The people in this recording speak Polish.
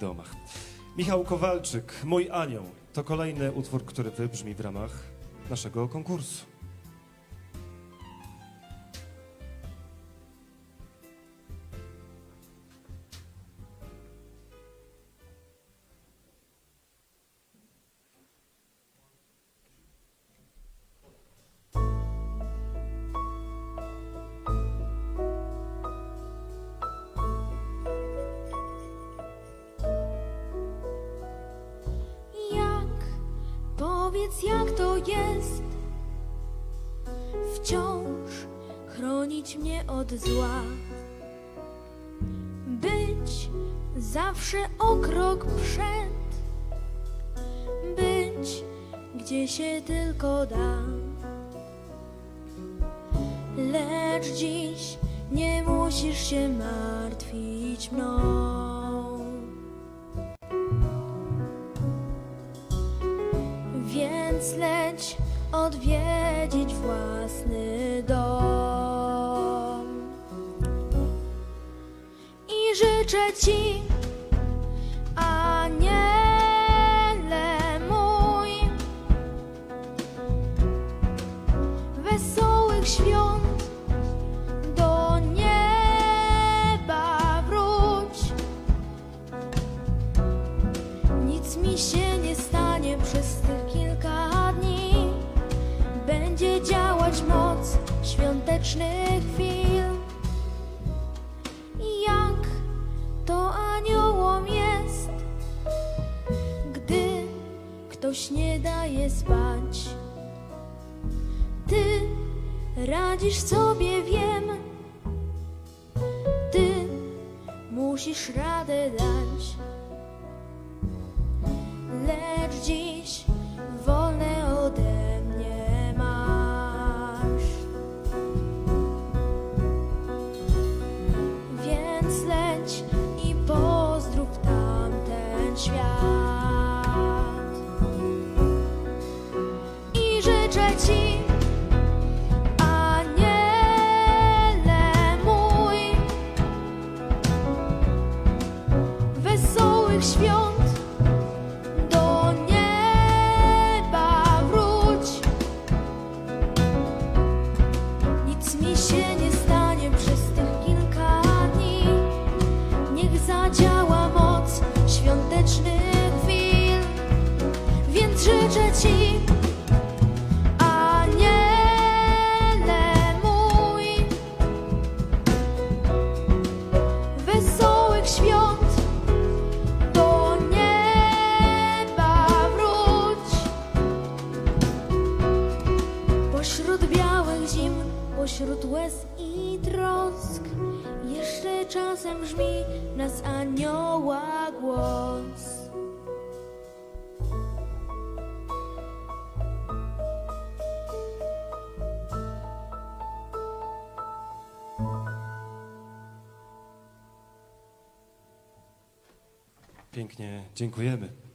domach. Michał Kowalczyk, Mój Anioł, to kolejny utwór, który wybrzmi w ramach naszego konkursu. Powiedz jak to jest Wciąż chronić mnie od zła. Być zawsze o krok przed Być gdzie się tylko da. Lecz dziś nie musisz się martwić mną Odwiedzić własny dom. I życzę ci, aniele mój Wesołych świąt świątecznych chwil. Jak to aniołom jest, gdy ktoś nie daje spać. Ty radzisz sobie, wiem. Ty musisz radę dać lecz dziś życzę ci, aniele mój, wesołych świąt Pośród białych zim, pośród łez i trosk, jeszcze czasem brzmi nas anioła głos. Pięknie dziękujemy.